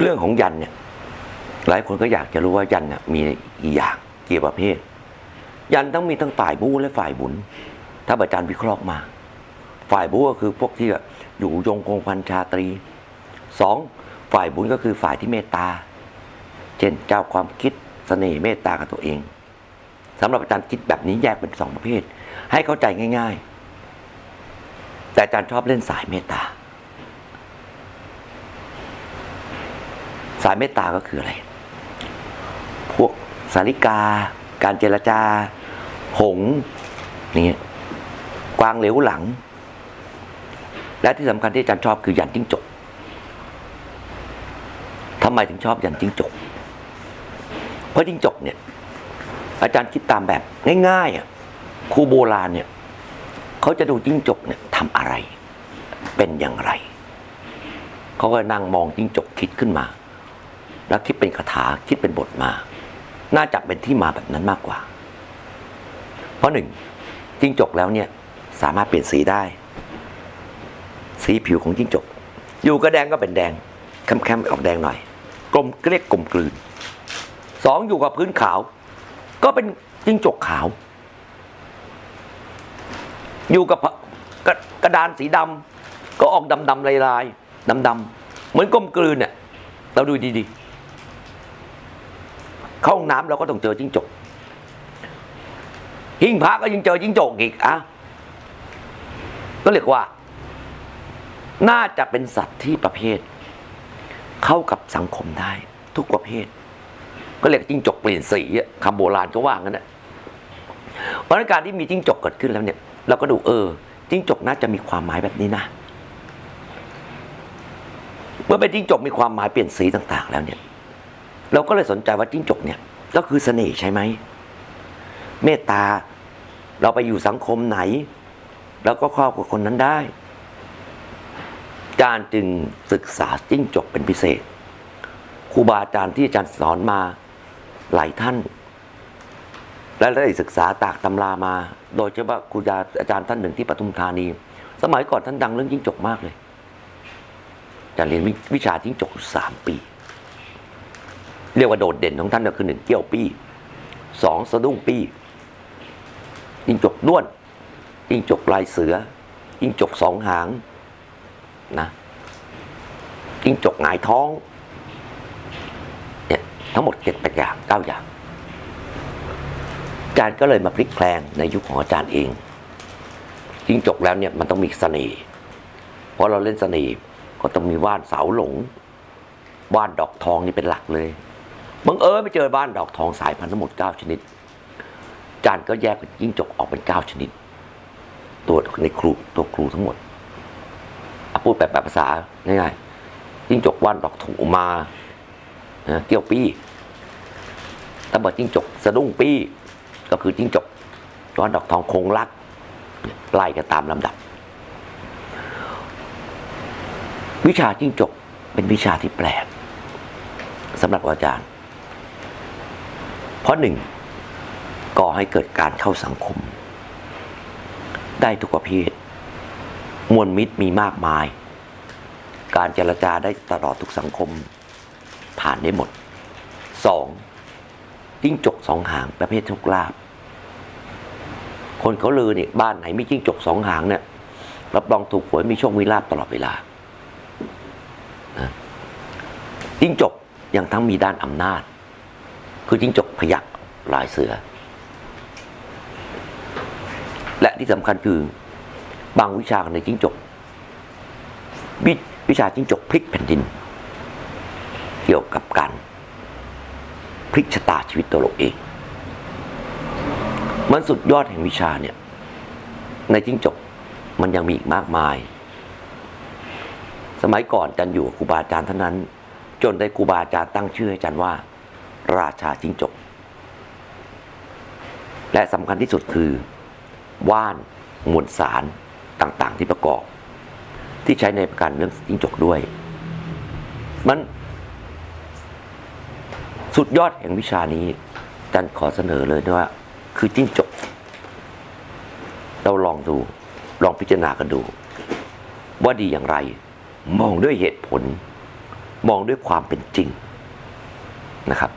เรื่องของยันเนี่ยหลายคนก็อยากจะรู้ว่ายันเนี่ยมีกี่อย่างกี่ประเภท ยันต้องมีทั้งฝ่ายบูและฝ่ายบุญ ถ้าอาจารย์วิเคราะห์มา ฝ่ายบูก็คือพวกที่อยู่ยงคงพันชาตรีสองฝ่ายบุญก็คือฝ่ายที่เมตตา เช่นเจ้าความคิดเสน่ห์เมตตากับตัวเองสำหรับอาจารย์คิดแบบนี้แยกเป็นสองประเภท ให้เข้าใจง่าย ๆ แต่อาจารย์ชอบเล่นสายเมตตา สายเมตตาก็คืออะไร พวกสาริกา การเจรจา หงส์นี่กวางเหลวหลัง และที่สำคัญที่อาจารย์ชอบคือยันจิ้งจกทำไมถึงชอบยันจิ้งจก เพราะจิ้งจกเนี่ย อาจารย์คิดตามแบบง่ายๆอะครูโบราณเนี่ยเขาจะดูจิ้งจกเนี่ยทำอะไร เป็นอย่างไร เขาก็นั่งมองจิ้งจกคิดขึ้นมา แล้วคิดเป็นคาถาคิดเป็นบทมา น่าจะเป็นที่มาแบบนั้นมากกว่า เพราะหนึ่งจิ้งจกแล้วเนี่ยสามารถเปลี่ยนสีได้ สีผิวของจิ้งจก อยู่ก็แดงก็เป็นแดงแคมๆออกแดงหน่อย กลมเรียกกลมกลืนสองอยู่กับพื้นขาว ก็เป็นจิ้งจกขาว อยู่กับกระกระดานสีดำก็ออกดำดำๆลายลายดำดำๆเหมือนกลมกลืนเนี่ยเราดูดีๆ เข้าห้องน้ำเราก็ต้องเจอจิ้งจกหิ้งพระก็ยังเจอจิ้งจกอีกอะก็เรียกว่า น่าจะเป็นสัตว์ที่ประเภท เข้ากับสังคมได้ ทุกประเภท ก็เรียกจิ้งจกเปลี่ยนสีอะคำโบราณก็ว่างั้นนะเพราะฉะนั้การที่มีจิ้งจกเกิดขึ้นแล้วเนี่ยเราก็ดูเออจิ้งจกน่าจะมีความหมายแบบนี้นะ เมื่อเป็นจิ้งจกมีความหมายเปลี่ยนสีต่าง ๆ แล้วเนี่ย เราก็เลยสนใจว่าจิ้งจกเนี่ย ก็คือเสน่ห์ใช่ไหมเมตตาเราไปอยู่สังคมไหน แล้วก็ครอบกับคนนั้นได้อารจึงศึกษาจิ้งจกเป็นพิเศษครูบาอาจารย์ที่อาจารย์สอนมาหลายท่าน และได้ศึกษาตากตำรามา โดยเฉพาะครูอาจารย์ท่านหนึ่งที่ปทุมธานี สมัยก่อนท่านดังเรื่องจิ้งจกมากเลยอาจารย์เรียนวิวชาจิ้งจกสามปี เรียกว่าโดดเด่นของท่านก็คือหนึ่งเกี้ยวปี้สองสะดุ้งปี้จิ้งจกด้วนจิ้งจกลายเสือจิ้งจกสองหางนะจิ้งจกหงายท้องเนี่ยทั้งหมดเจ็ดแปดอย่างเก้าอย่างอาจารย์ก็เลยมาพลิกแพลงในยุคของอาจารย์เองจิ้งจกแล้วเนี่ยมันต้องมีเสน่ห์เพราะเราเล่นเสน่ห์ก็ต้องมีว่านเสาหลงว่านดอกทองนี่เป็นหลักเลย บังเอิญไปเจอว่านดอกทองสายพันธุ์ทั้งหมดเก้าชนิด จารย์ก็แยกเป็นจิ้งจกออกเป็นเก้าชนิด ตัวในครูตัวครูทั้งหมดอะพูดแบบภาษาง่ายๆจิ้งจกว่านดอกถูมานะเกี้ยวปี้ตำบลจิ้งจกสะดุ้งปี้ ก็คือจิ้งจกว่านดอกทองคงรักไล่กันตามลำดับ วิชาจิ้งจกเป็นวิชาที่แปลกสำหรับอาจารย์ เพราะหนึ่งก่อให้เกิดการเข้าสังคม ได้ทุกประเภท มวลมิตรมีมากมาย การเจรจาได้ตลอดทุกสังคม ผ่านได้หมดสองจิ้งจกสองหางประเภททุกลาบ คนเขาลือเนี่ยบ้านไหนมีจิ้งจกสองหางเนี่ยรับรองถูกหวยมีโชคมีลาบตลอดเวลาจิ้งจกยังทั้งมีด้านอำนาจ คือจิ้งจก พยักลายเสือ และที่สำคัญคือบางวิชาในจิ้งจกวิวิชาจิ้งจกพลิกแผ่นดิน เกี่ยวกับการพลิกชะตาชีวิตตัวเราเอง มันสุดยอดแห่งวิชาเนี่ย ในจิ้งจกมันยังมีอีกมากมาย สมัยก่อนจันอยู่กับครูบาอาจารย์เท่านั้น จนได้ครูบาอาจารย์ตั้งชื่อให้จารย์ว่า ราชาจิ้งจก และสำคัญที่สุดคือว่านมวลสารต่างๆ ที่ประกอบ ที่ใช้ในการเรื่องจิ้งจกด้วย มันสุดยอดแห่งวิชานี้จารย์ขอเสนอเลยนะว่า คือจิ้งจก เราลองดู ลองพิจารณากันดู ว่าดีอย่างไร มองด้วยเหตุผล มองด้วยความเป็นจริงนะครับ